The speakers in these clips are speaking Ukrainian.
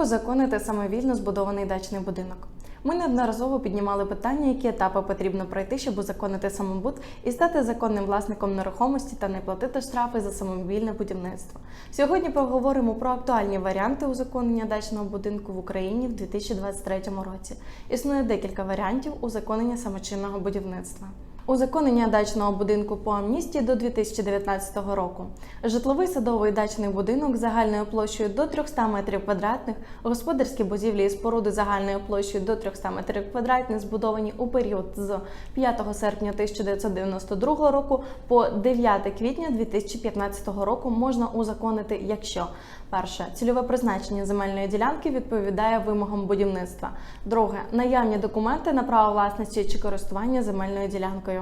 узаконити самовільно збудований дачний будинок? Ми неодноразово піднімали питання, які етапи потрібно пройти, щоб узаконити самобут і стати законним власником нерухомості та не платити штрафи за самовільне будівництво. Сьогодні поговоримо про актуальні варіанти узаконення дачного будинку в Україні в 2023 році. Існує декілька варіантів узаконення самочинного будівництва. Узаконення дачного будинку по амністії до 2019 року. Житловий садовий дачний будинок загальною площею до 300 метрів квадратних, господарські будівлі і споруди загальною площею до 300 метрів квадратних, збудовані у період з 5 серпня 1992 року по 9 квітня 2015 року можна узаконити, якщо перше цільове призначення земельної ділянки відповідає вимогам будівництва. Друге наявні документи на право власності чи користування земельною ділянкою.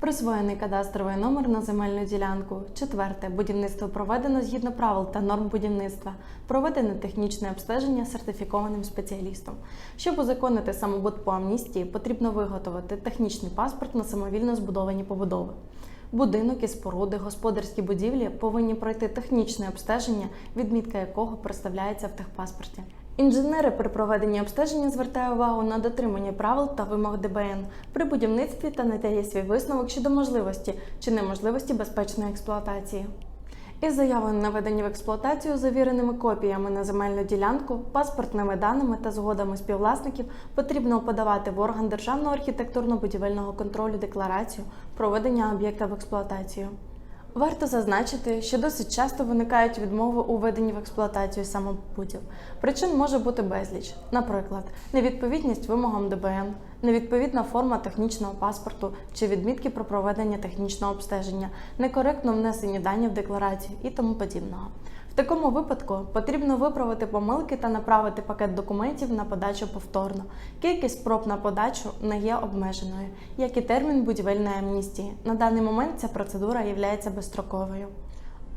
Присвоєний кадастровий номер на земельну ділянку. Четверте. Будівництво проведено згідно правил та норм будівництва. Проведене технічне обстеження сертифікованим спеціалістом. Щоб узаконити самобут по амністії, потрібно виготовити технічний паспорт на самовільно збудовані побудови. Будинок і споруди, господарські будівлі повинні пройти технічне обстеження, відмітка якого представляється в техпаспорті. Інженери при проведенні обстеження звертають увагу на дотримання правил та вимог ДБН при будівництві та надає свій висновок щодо можливості чи неможливості безпечної експлуатації. Із заявою на введення в експлуатацію завіреними копіями на земельну ділянку, паспортними даними та згодами співвласників потрібно подавати в орган Державного архітектурно-будівельного контролю декларацію про введення об'єкта в експлуатацію. Варто зазначити, що досить часто виникають відмови у введенні в експлуатацію самобутів. Причин може бути безліч, наприклад, невідповідність вимогам ДБН, невідповідна форма технічного паспорту чи відмітки про проведення технічного обстеження, некоректно внесені дані в декларацію і тому подібного. Такому випадку потрібно виправити помилки та направити пакет документів на подачу повторно. Кількість спроб на подачу не є обмеженою, як і термін будівельної амністії. На даний момент ця процедура є безстроковою.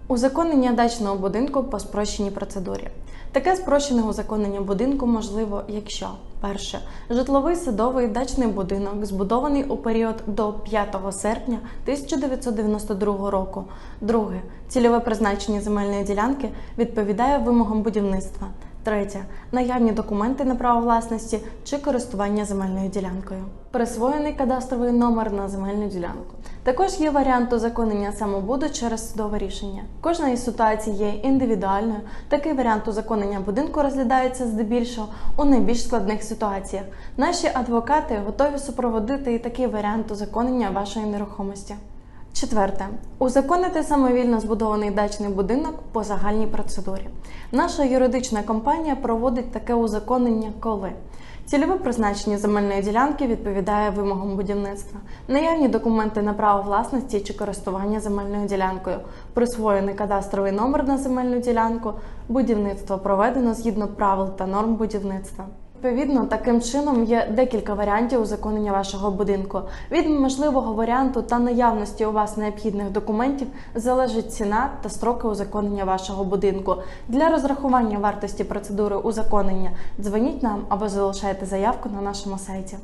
Узаконення дачного будинку по спрощеній процедурі. Таке спрощене узаконення будинку можливо, якщо перше житловий садовий дачний будинок збудований у період до 5 серпня 1992 року. Друге цільове призначення земельної ділянки відповідає вимогам будівництва. Третє наявні документи на право власності чи користування земельною ділянкою. Присвоєний кадастровий номер на земельну ділянку. Також є варіант узаконення самобуду через судове рішення. Кожна із ситуацій є індивідуальною. Такий варіант узаконення будинку розглядається здебільшого у найбільш складних ситуаціях. Наші адвокати готові супроводити і такий варіант узаконення вашої нерухомості. Четверте. Узаконити самовільно збудований дачний будинок по загальній процедурі. Наша юридична компанія проводить таке узаконення, коли цільове призначення земельної ділянки відповідає вимогам будівництва, наявні документи на право власності чи користування земельною ділянкою, присвоєний кадастровий номер на земельну ділянку, будівництво проведено згідно правил та норм будівництва. Відповідно, таким чином є декілька варіантів узаконення вашого будинку. Від можливого варіанту та наявності у вас необхідних документів залежить ціна та строки узаконення вашого будинку. Для розрахування вартості процедури узаконення дзвоніть нам або залишайте заявку на нашому сайті.